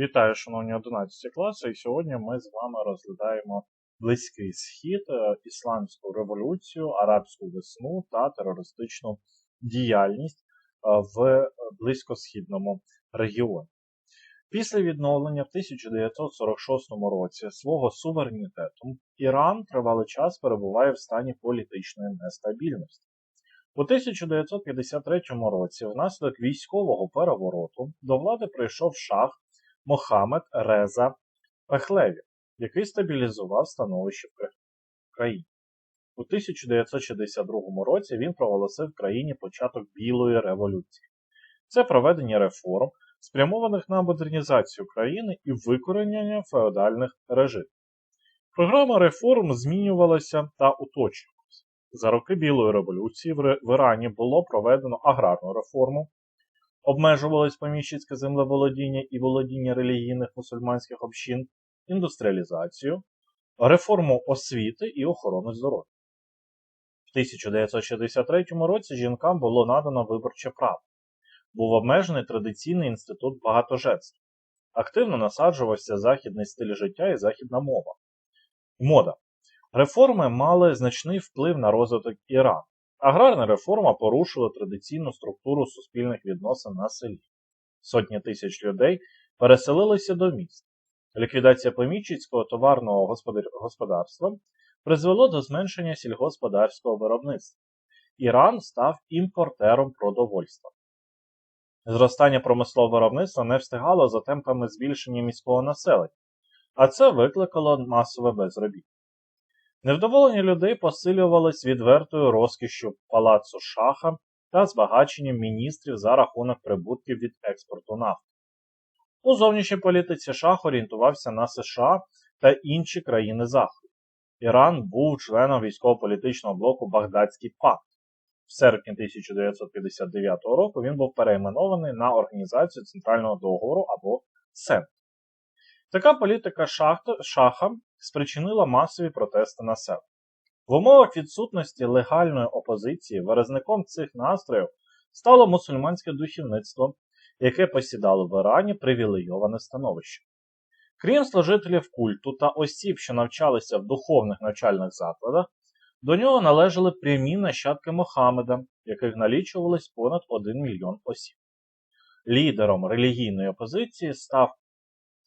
Вітаю, шановні 11 класи, і сьогодні ми з вами розглядаємо Близький Схід, е, Ісламську революцію, арабську весну та терористичну діяльність е, в близькосхідному регіоні. Після відновлення в 1946 році свого суверенітету Іран тривалий час перебуває в стані політичної нестабільності. У 1953 році, внаслідок військового перевороту, до влади прийшов шах Мохамед Реза Пехлеві, який стабілізував становище в країні. У 1962 році він проголосив в країні початок Білої революції. Це проведення реформ, спрямованих на модернізацію країни і викоренення феодальних режимів. Програма реформ змінювалася та уточнювалася. За роки Білої революції в Ірані було проведено аграрну реформу, обмежувалось поміщицьке землеволодіння і володіння релігійних мусульманських общин, індустріалізацію, реформу освіти і охорони здоров'я. В 1963 році жінкам було надано виборче право. Був обмежений традиційний інститут багатоженства. Активно насаджувався західний стиль життя і західна мова. Мода. Реформи мали значний вплив на розвиток Ірану. Аграрна реформа порушила традиційну структуру суспільних відносин на селі. Сотні тисяч людей переселилися до міст. Ліквідація помічницького товарного господарства призвело до зменшення сільгосподарського виробництва. Іран став імпортером продовольства. Зростання промислового виробництва не встигало за темпами збільшення міського населення, а це викликало масове безробіття. Невдоволення людей посилювалось відвертою розкішшю палацу шаха та збагаченням міністрів за рахунок прибутків від експорту нафти. У зовнішній політиці шах орієнтувався на США та інші країни Заходу. Іран був членом військово-політичного блоку Багдадський пакт. В серпні 1959 року він був перейменований на Організацію Центрального договору або СЕН. Така політика шаха спричинила масові протести населення. В умовах відсутності легальної опозиції виразником цих настроїв стало мусульманське духовництво, яке посідало в Ірані привілейоване становище. Крім служителів культу та осіб, що навчалися в духовних навчальних закладах, до нього належали прямі нащадки Мохамеда, яких налічувалось понад 1 мільйон осіб. Лідером релігійної опозиції став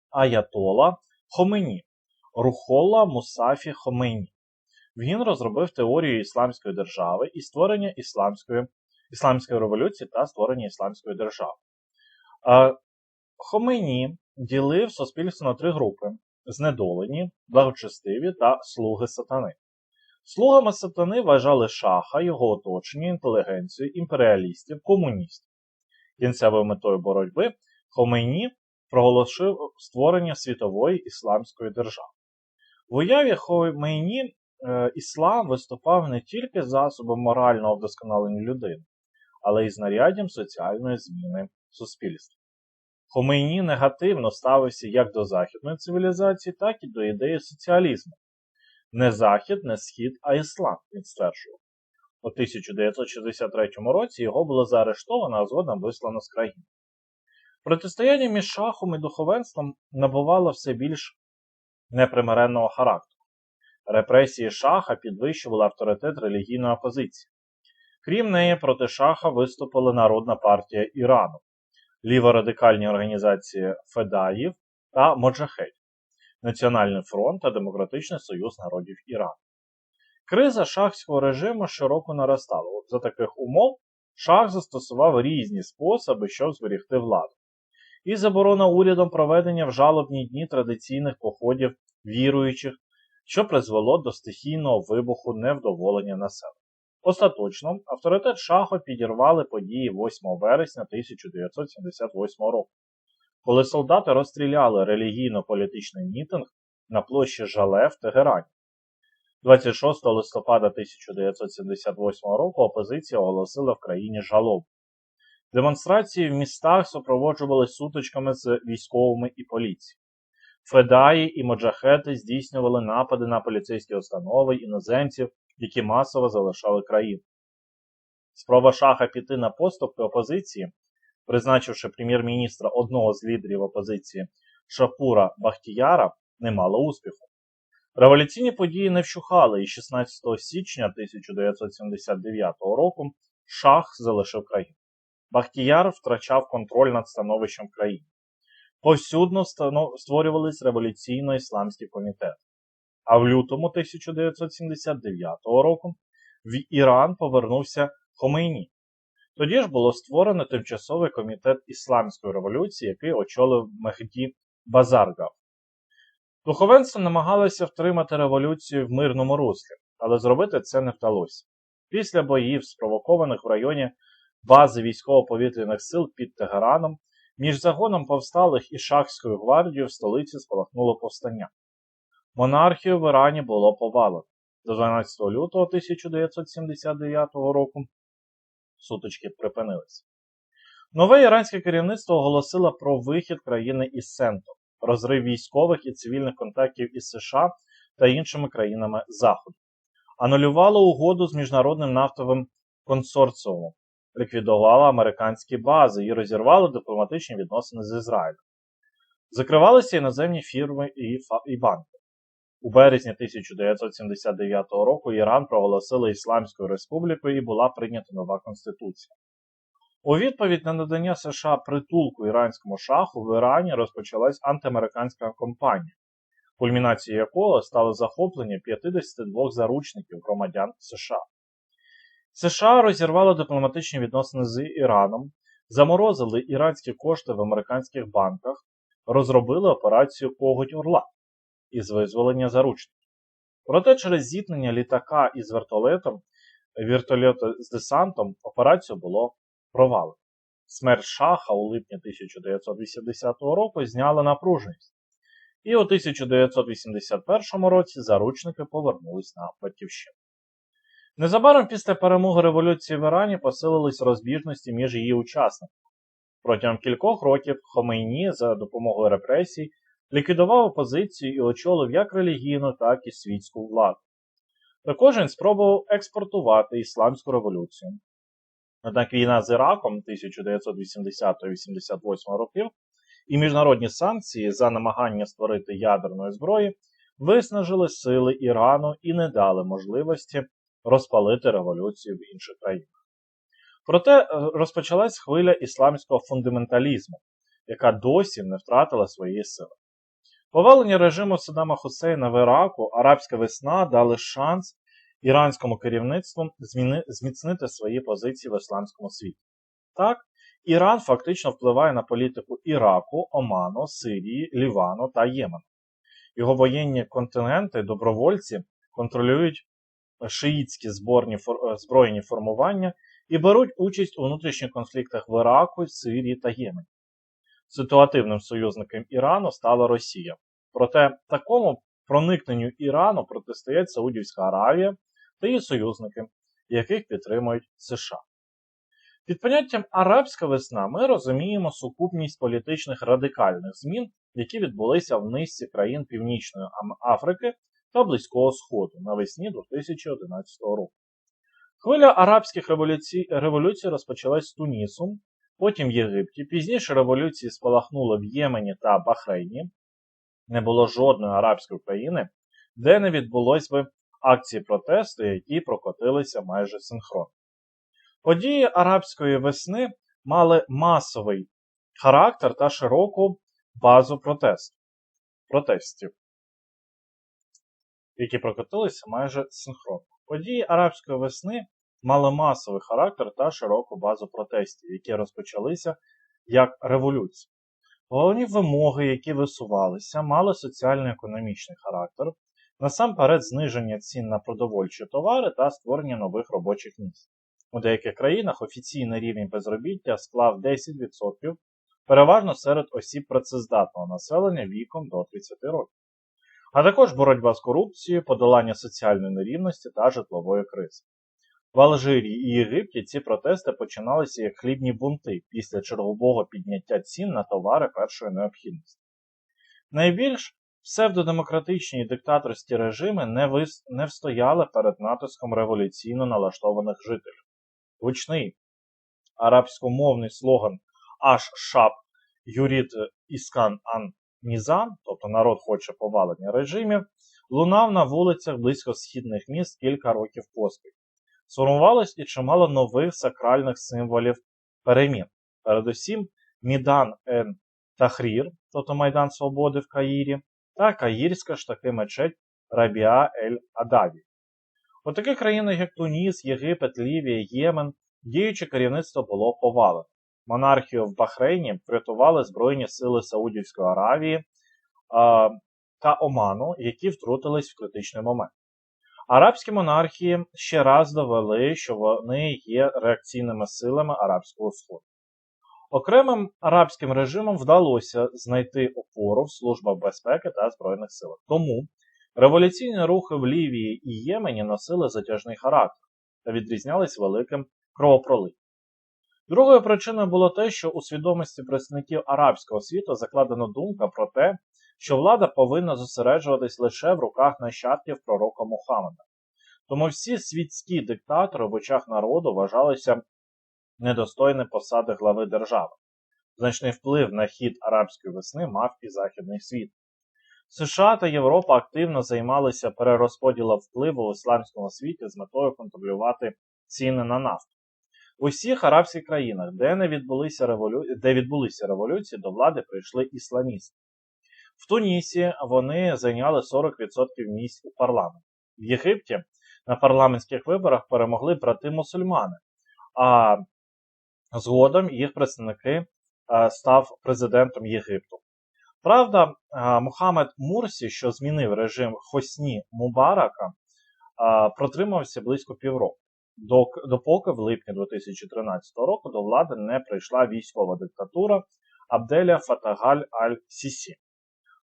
Аятола Хомені, Рухолла Мусафі Хомейні. Він розробив теорію ісламської держави і створення ісламської ісламської революції та створення ісламської держави. Хомейні ділив суспільство на три групи: знедолені, благочестиві та слуги сатани. Слугами сатани вважали шаха, його оточення, інтелігенцію, імперіалістів, комуністів. Кінцевою метою боротьби Хомейні проголосив створення світової ісламської держави. В уяві Хомейні е, іслам виступав не тільки засобом морального вдосконалення людини, але й знаряддям соціальної зміни суспільства. Хомейні негативно ставився як до західної цивілізації, так і до ідеї соціалізму. Не захід, не схід, а іслам, він стверджував. У 1963 році його було заарештовано, а згодом вислано з країни. Протистояння між шахом і духовенством набувало все більш непримиренного характеру. Репресії шаха підвищували авторитет релігійної опозиції. Крім неї, проти шаха виступила Народна партія Ірану, ліворадикальні організації Федаїв та Моджахедів, Національний фронт та Демократичний Союз народів Ірану. Криза шахського режиму широко наростала. За таких умов шах застосував різні способи, щоб зберігти владу і заборона урядом проведення в жалобні дні традиційних походів віруючих, що призвело до стихійного вибуху невдоволення населення. Остаточно авторитет Шахо підірвали події 8 вересня 1978 року, коли солдати розстріляли релігійно-політичний мітинг на площі Жале в Тегерані. 26 листопада 1978 року опозиція оголосила в країні жалобу. Демонстрації в містах супроводжувалися сутичками з військовими і поліцією. Федаї і моджахети здійснювали напади на поліцейські установи іноземців, які масово залишали країну. Спроба шаха піти на поступки опозиції, призначивши прем'єр-міністра одного з лідерів опозиції Шапура Бахтіяра не мало успіху. Революційні події не вщухали, і 16 січня 1979 року шах залишив країну. Бахтіяр втрачав контроль над становищем країни. Повсюдно створювались революційно-ісламські комітети. А в лютому 1979 року в Іран повернувся Хомейні. Тоді ж було створено тимчасовий комітет Ісламської революції, який очолив Мехді Базаргав. Духовенство намагалося втримати революцію в мирному руслі, але зробити це не вдалося. Після боїв, спровокованих в районі бази військово-повітряних сил під Тегераном, між загоном повсталих і Шахською гвардією в столиці спалахнуло повстання. Монархію в Ірані було повалено. До 12 лютого 1979 року сутички припинилися. Нове іранське керівництво оголосило про вихід країни із Сенту, розрив військових і цивільних контактів із США та іншими країнами Заходу, анулювало угоду з міжнародним нафтовим консорціумом, ліквідувало американські бази і розірвало дипломатичні відносини з Ізраїлем. Закривалися іноземні фірми і, і банки. У березні 1979 року Іран проголосили Ісламською республікою і була прийнята нова конституція. У відповідь на надання США притулку іранському шаху в Ірані розпочалась антиамериканська кампанія, кульмінацією якого стало захоплення 52 заручників громадян США. США розірвали дипломатичні відносини з Іраном, заморозили іранські кошти в американських банках, розробили операцію Коготь Орла із визволення заручників. Проте через зіткнення літака із вертолетом, вертольота з десантом операцію було провалено. Смерть Шаха у липні 1980 року зняла напруженість. І у 1981 році заручники повернулись на Батьківщину. Незабаром після перемоги революції в Ірані посилились розбіжності між її учасниками. Протягом кількох років Хомейні за допомогою репресій ліквідував опозицію і очолив як релігійну, так і світську владу. Також він спробував експортувати ісламську революцію. Однак війна з Іраком 1980-88 років і міжнародні санкції за намагання створити ядерної зброї виснажили сили Ірану і не дали можливості розпалити революцію в інших країнах. Проте е, розпочалась хвиля ісламського фундаменталізму, яка досі не втратила своєї сили. Повалення режиму Саддама Хусейна в Іраку, арабська весна дали шанс іранському керівництву зміцнити свої позиції в ісламському світі. Так, Іран фактично впливає на політику Іраку, Оману, Сирії, Лівану та Ємену. Його воєнні континенти, добровольці контролюють шиїтські зборні, збройні формування і беруть участь у внутрішніх конфліктах в Іраку, Сирії та Ємені. Ситуативним союзником Ірану стала Росія. Проте такому проникненню Ірану протистоять Саудівська Аравія та її союзники, яких підтримують США. Під поняттям арабська весна ми розуміємо сукупність політичних радикальних змін, які відбулися в низці країн Північної Африки та Близького Сходу навесні 2011 року. Хвиля арабських революцій, революцій розпочалась з Тунісу, потім в Єгипті, пізніше революції спалахнули в Ємені та Бахрейні. Не було жодної арабської країни, де не відбулось би акції протесту, які прокотилися майже синхронно. Події арабської весни мали масовий характер та широку базу протесту, протестів, які прокотилися майже синхронно. Події арабської весни мали масовий характер та широку базу протестів, які розпочалися як революція. Головні вимоги, які висувалися, мали соціально-економічний характер, насамперед зниження цін на продовольчі товари та створення нових робочих місць. У деяких країнах офіційний рівень безробіття склав 10%, переважно серед осіб працездатного населення віком до 30 років, а також боротьба з корупцією, подолання соціальної нерівності та житлової кризи. В Алжирі і Єгипті ці протести починалися як хлібні бунти після чергового підняття цін на товари першої необхідності. Найбільш псевдодемократичні і диктаторські режими не, вис... не встояли перед натиском революційно налаштованих жителів. Гучний арабськомовний слоган Аш Шаб Юрід Іскан Ан Нізан, тобто народ хоче повалення режимів, лунав на вулицях близькосхідних міст кілька років поспіль. Сформувалось і чимало нових сакральних символів перемін. Передусім, Мідан ен Тахрір, тобто Майдан Свободи в Каїрі, та Каїрська ж таки мечеть Рабіа Ель Адаві. У таких країнах, як Туніс, Єгипет, Лівія, Ємен, діюче керівництво було повалено. Монархію в Бахрейні врятували Збройні сили Саудівської Аравії а, та Оману, які втрутились в критичний момент. Арабські монархії ще раз довели, що вони є реакційними силами Арабського Сходу. Окремим арабським режимам вдалося знайти опору в службах безпеки та Збройних силах. Тому революційні рухи в Лівії і Ємені носили затяжний характер та відрізнялись великим кровопролиттям. Другою причиною було те, що у свідомості представників арабського світу закладена думка про те, що влада повинна зосереджуватись лише в руках нащадків пророка Мухаммеда. Тому всі світські диктатори в очах народу вважалися недостойним посади глави держави. Значний вплив на хід арабської весни мав і західний світ. США та Європа активно займалися перерозподілом впливу в ісламському світі з метою контролювати ціни на нафту. У всіх арабських країнах, де не відбулися револю... де відбулися революції, до влади прийшли ісламісти. В Тунісі вони зайняли 40% місць у парламенті. В Єгипті на парламентських виборах перемогли брати мусульмани, а згодом їх представники став президентом Єгипту. Правда, Мухаммед Мурсі, що змінив режим Хосні Мубарака, протримався близько півроку, допоки в липні 2013 року до влади не прийшла військова диктатура Абделя Фатагаль Аль-Сісі.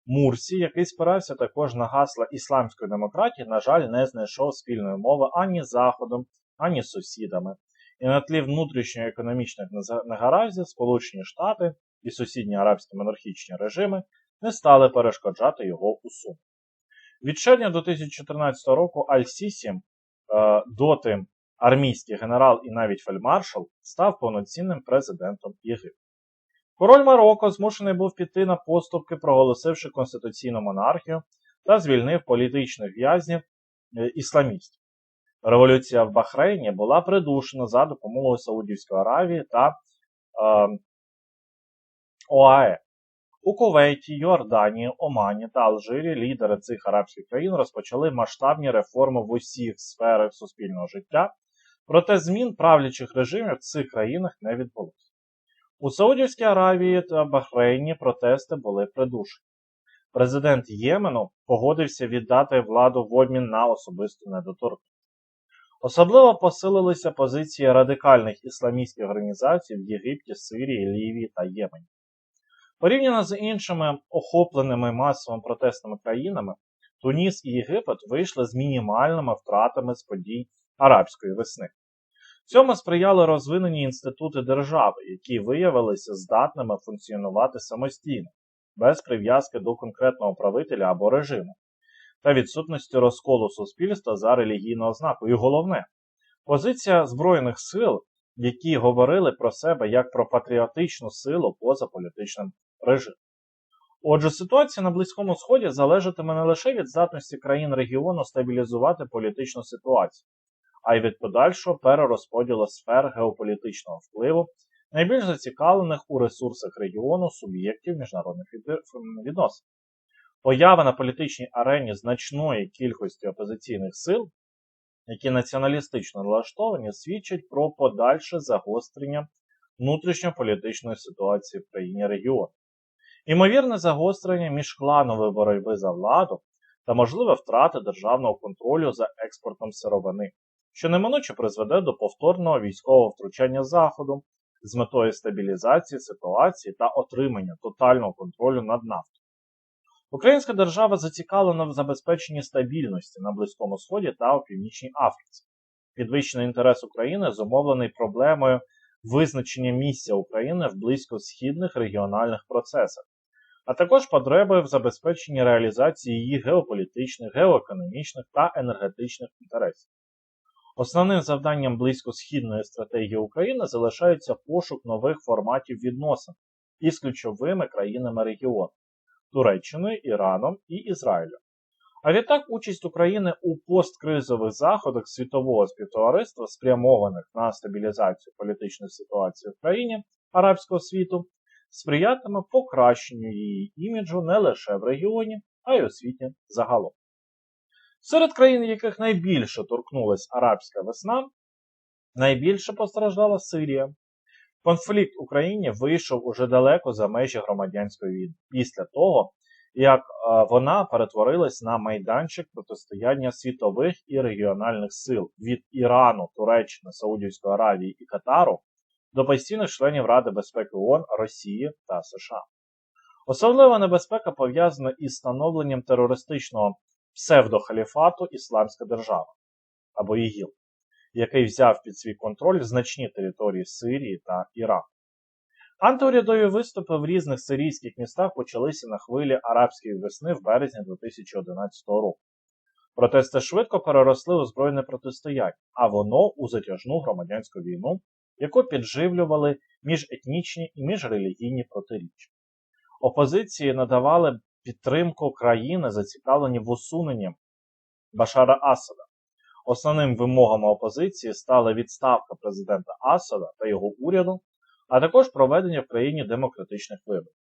Мурсі, який спирався також на гасла ісламської демократії, на жаль, не знайшов спільної мови ані з Заходом, ані з сусідами. І на тлі внутрішньоекономічних негараздів Сполучені Штати і сусідні арабські монархічні режими не стали перешкоджати його усунути. Від червня 2014 року Аль-Сісі, е, доти армійський генерал і навіть фельдмаршал, став повноцінним президентом Єгипту. Король Марокко змушений був піти на поступки, проголосивши конституційну монархію та звільнив політичних в'язнів е, ісламістів. Революція в Бахрейні була придушена за допомогою Саудівської Аравії та е, ОАЕ. У Кувейті, Йорданії, Омані та Алжирі лідери цих арабських країн розпочали масштабні реформи в усіх сферах суспільного життя, проте змін правлячих режимів в цих країнах не відбулося. У Саудівській Аравії та Бахрейні протести були придушені. Президент Ємену погодився віддати владу в обмін на особисту недоторкність. Особливо посилилися позиції радикальних ісламістських організацій в Єгипті, Сирії, Лівії та Ємені. Порівняно з іншими охопленими масовими протестними країнами, Туніс і Єгипет вийшли з мінімальними втратами з подій арабської весни. Цьому сприяли розвинені інститути держави, які виявилися здатними функціонувати самостійно, без прив'язки до конкретного правителя або режиму, та відсутності розколу суспільства за релігійну ознаку. І головне, позиція Збройних сил, які говорили про себе як про патріотичну силу поза політичним режимом. Отже, ситуація на Близькому Сході залежатиме не лише від здатності країн регіону стабілізувати політичну ситуацію, а й від подальшого перерозподілу сфер геополітичного впливу, найбільш зацікавлених у ресурсах регіону суб'єктів міжнародних відносин. Поява на політичній арені значної кількості опозиційних сил, які націоналістично налаштовані, свідчать про подальше загострення внутрішньополітичної ситуації в країні регіону. Імовірне загострення міжкланової боротьби за владу та можливе втрати державного контролю за експортом сировини, що неминуче призведе до повторного військового втручання Заходу з метою стабілізації ситуації та отримання тотального контролю над нафтою. Українська держава зацікавлена в забезпеченні стабільності на Близькому Сході та у Північній Африці. Підвищений інтерес України зумовлений проблемою визначення місця України в близькосхідних регіональних процесах, а також потребою в забезпеченні реалізації її геополітичних, геоекономічних та енергетичних інтересів. Основним завданням близькосхідної стратегії України залишається пошук нових форматів відносин із ключовими країнами регіону, Туреччиною, Іраном і Ізраїлем. А відтак участь України у посткризових заходах світового співтовариства, спрямованих на стабілізацію політичної ситуації в країні арабського світу, сприятиме покращенню її іміджу не лише в регіоні, а й у світі загалом. Серед країн, яких найбільше торкнулась арабська весна, найбільше постраждала Сирія. Конфлікт в Україні вийшов уже далеко за межі громадянської війни після того, як вона перетворилась на майданчик протистояння світових і регіональних сил від Ірану, Туреччини, Саудівської Аравії і Катару до постійних членів Ради безпеки ООН, Росії та США. Особлива небезпека пов'язана із становленням терористичного псевдохаліфату Ісламська держава або ІГІЛ, який взяв під свій контроль значні території Сирії та Іраку. Антиурядові виступи в різних сирійських містах почалися на хвилі арабської весни в березні 2011 року. Протести швидко переросли у збройне протистояння, а воно у затяжну громадянську війну, яку підживлювали міжетнічні і міжрелігійні протиріччя. Опозиції надавали підтримку країни, зацікавлені в усуненні Башара Асада. Основним вимогами опозиції стала відставка президента Асада та його уряду, а також проведення в країні демократичних виборів.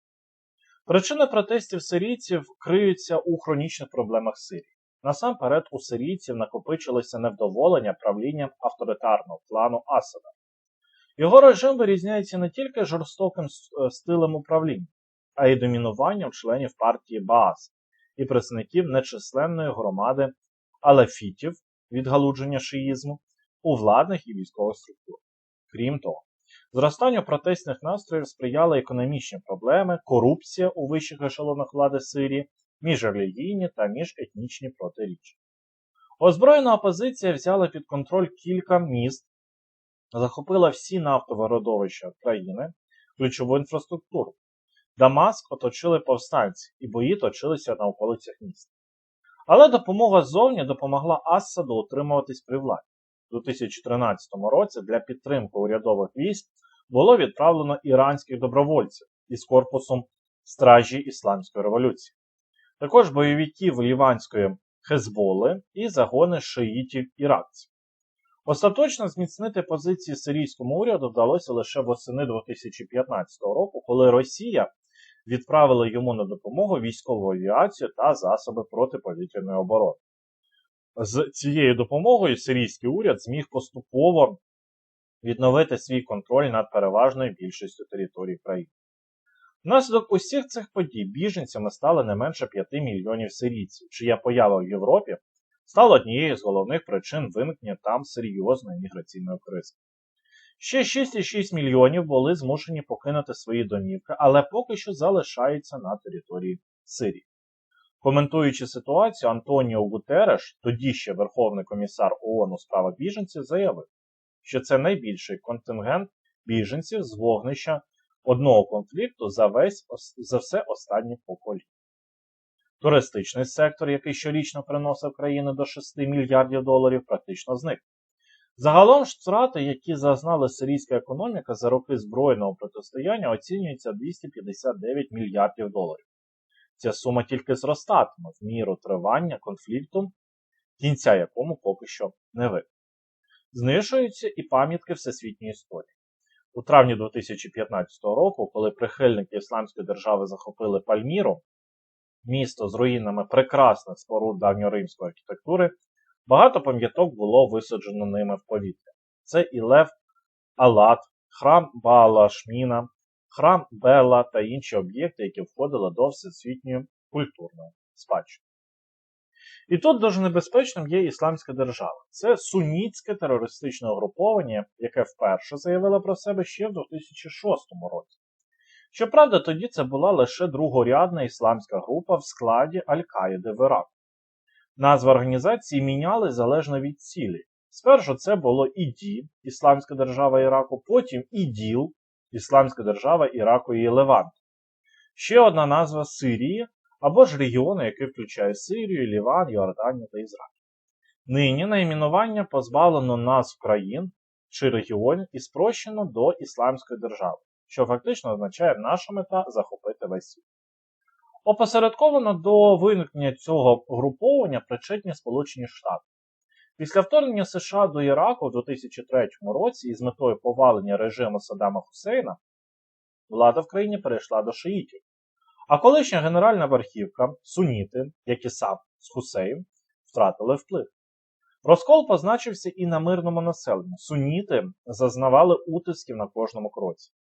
Причини протестів сирійців криються у хронічних проблемах Сирії. Насамперед, у сирійців накопичилося невдоволення правлінням авторитарного плану Асада. Його режим вирізняється не тільки жорстоким е, стилем управління, а й домінуванням членів партії Баас і представників нечисленної громади алефітів відгалудження шиїзму у владних і військових структурах. Крім того, зростанню протестних настроїв сприяли економічні проблеми, корупція у вищих ешелонах влади Сирії, міжрелігійні та міжетнічні протиріччя. Озброєна опозиція взяла під контроль кілька міст, захопила всі нафтові родовища країни, ключову інфраструктуру. Дамаск оточили повстанці, і бої точилися на околицях міста. Але допомога ззовні допомогла Ассаду утримуватись при владі. У 2013 році для підтримки урядових військ було відправлено іранських добровольців із корпусом Стражі Ісламської революції. Також бойовиків Ліванської Хезболи і загони шиїтів іракців. Остаточно зміцнити позиції сирійському уряду вдалося лише восени 2015 року, коли Росія відправила йому на допомогу військову авіацію та засоби протиповітряної оборони. З цією допомогою сирійський уряд зміг поступово відновити свій контроль над переважною більшістю території країни. Внаслідок усіх цих подій біженцями стало не менше 5 мільйонів сирійців, чия поява в Європі стала однією з головних причин виникнення там серйозної міграційної кризи. Ще 6,6 мільйонів були змушені покинути свої домівки, але поки що залишаються на території Сирії. Коментуючи ситуацію, Антоніо Гутереш, тоді ще Верховний комісар ООН у справах біженців, заявив, що це найбільший контингент біженців з вогнища одного конфлікту за весь за все останнє покоління. Туристичний сектор, який щорічно приносив країни до 6 мільярдів доларів, практично зник. Загалом ж втрати, які зазнала сирійська економіка за роки збройного протистояння, оцінюються 259 мільярдів доларів. Ця сума тільки зростатиме в міру тривання конфлікту, кінця якому поки що не видно. Знищуються і пам'ятки всесвітньої історії. У травні 2015 року, коли прихильники Ісламської держави захопили Пальміру, місто з руїнами прекрасних споруд давньоримської архітектури, багато пам'яток було висаджено ними в повітря. Це і Лев Алат, храм Баала Шміна, храм Бела та інші об'єкти, які входили до всесвітньої культурної спадщини. І тут дуже небезпечним є Ісламська держава. Це сунітське терористичне угруповання, яке вперше заявило про себе ще в 2006 році. Щоправда, тоді це була лише другорядна ісламська група в складі Аль-Каїди в Іраку. Назви організації міняли залежно від цілі. Спершу це було ІДІ, Ісламська держава Іраку, потім ІДІЛ, Ісламська держава Іраку і Леванту. Ще одна назва Сирії або ж регіону, який включає Сирію, Ліван, Йорданію та Ізраїль. Нині найменування позбавлено назв країн чи регіонів і спрощено до Ісламської держави, що фактично означає наша мета захопити весь світ. Опосередковано до виникнення цього груповання причетні Сполучені Штати. Після вторгнення США до Іраку у 2003 році із метою повалення режиму Саддама Хусейна влада в країні перейшла до шиїтів. А колишня генеральна верхівка, суніти, як і сам з Хусейн, втратили вплив. Розкол позначився і на мирному населенні. Суніти зазнавали утисків на кожному кроці.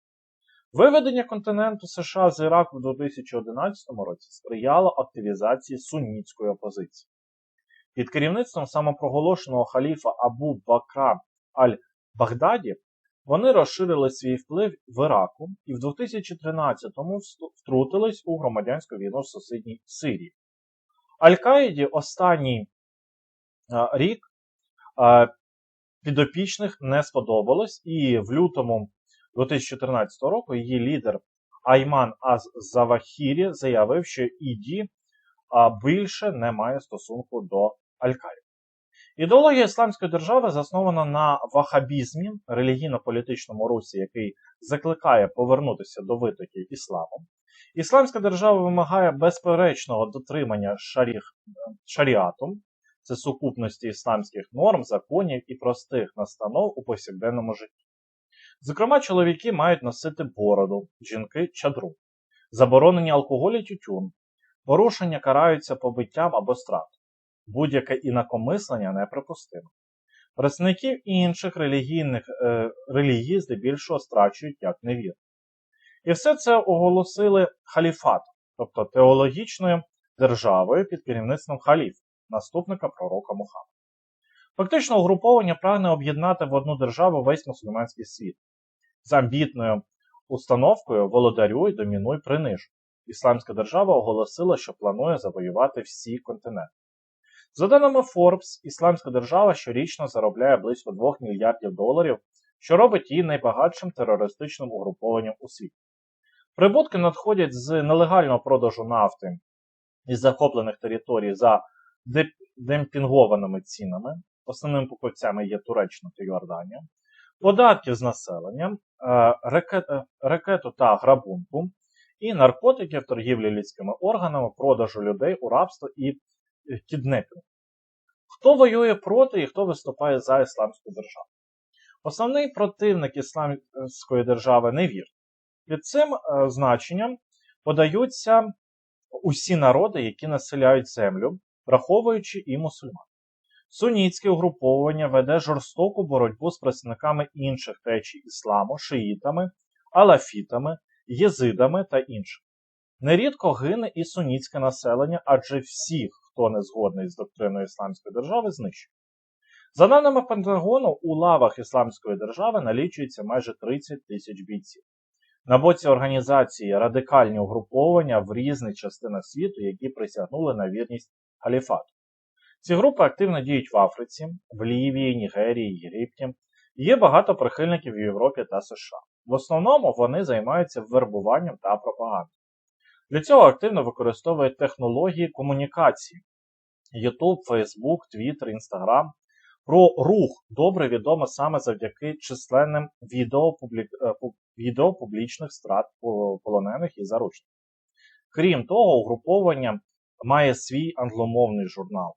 Виведення континенту США з Іраку в 2011 році сприяло активізації сунітської опозиції. Під керівництвом самопроголошеного халіфа Абу Бакра Аль-Багдаді вони розширили свій вплив в Іраку і в 2013-му втрутились у громадянську війну в сусідній Сирії. Аль-Каїді останній а, рік а, підопічних не сподобалось, і в лютому 2014 року її лідер Айман Аз-Завахірі заявив, що ІДі більше не має стосунку до Аль-Каїди. Ідеологія Ісламської держави заснована на вахабізмі, релігійно-політичному русі, який закликає повернутися до витоків ісламу. Ісламська держава вимагає безперечного дотримання шаріх, шаріату, це сукупності ісламських норм, законів і простих настанов у повсякденному житті. Зокрема, чоловіки мають носити бороду, жінки чадру, заборонені алкоголь тютюн, порушення караються побиттям або стратою. Будь-яке інакомислення неприпустимо. Представників інших релігійних е, релігій здебільшого страчують як невір. І все це оголосили халіфатом, тобто теологічною державою під керівництвом халіф, наступника пророка Мухаммада. Фактично, угруповання прагне об'єднати в одну державу весь мусульманський світ з амбітною установкою володарюй, домінуй, приниж. Ісламська держава оголосила, що планує завоювати всі континенти. За даними Forbes, Ісламська держава щорічно заробляє близько 2 мільярдів доларів, що робить її найбагатшим терористичним угрупованням у світі. Прибутки надходять з нелегального продажу нафти із захоплених територій за демпінгованими цінами. Основними покупцями є Туреччина та Йорданія, податків з населення, е, е, ракету та грабунку, і наркотиків, торгівлі людськими органами, продажу людей у рабство і кіднепінг. Хто воює проти і хто виступає за ісламську державу? Основний противник ісламської держави не вір. Під цим е, значенням подаються усі народи, які населяють землю, враховуючи і мусульман. Сунітське угруповання веде жорстоку боротьбу з представниками інших течій ісламу, шиїтами, алафітами, єзидами та іншими. Нерідко гине і сунітське населення, адже всіх, хто не згодний з доктриною Ісламської держави, знищують. За даними Пентагону, у лавах Ісламської держави налічується майже 30 тисяч бійців. На боці організації радикальні угруповання в різних частинах світу, які присягнули на вірність халіфату. Ці групи активно діють в Африці, в Лівії, Нігерії, Єгипті. Є багато прихильників в Європі та США. В основному вони займаються вербуванням та пропагандою. Для цього активно використовують технології комунікації YouTube, Facebook, Twitter, Instagram. Про рух добре відомо саме завдяки численним відео. Е, публічних страт полонених і заручників. Крім того, угруповання має свій англомовний журнал.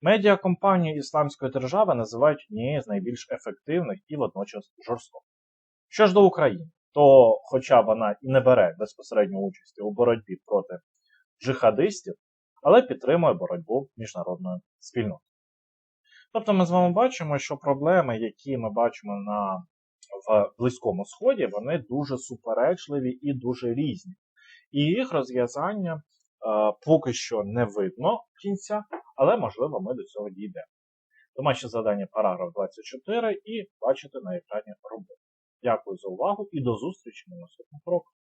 Медіакомпанію Ісламської держави називають однією з найбільш ефективних і водночас жорстоких. Що ж до України, то, хоча вона і не бере безпосередньо участі у боротьбі проти джихадистів, але підтримує боротьбу міжнародної спільноти. Тобто ми з вами бачимо, що проблеми, які ми бачимо на, в Близькому Сході, вони дуже суперечливі і дуже різні. І їх розв'язання поки що не видно кінця, але можливо ми до цього дійдемо. Домашнє завдання параграф 24 і бачите на екрані роботу. Дякую за увагу і до зустрічі на наступних уроках.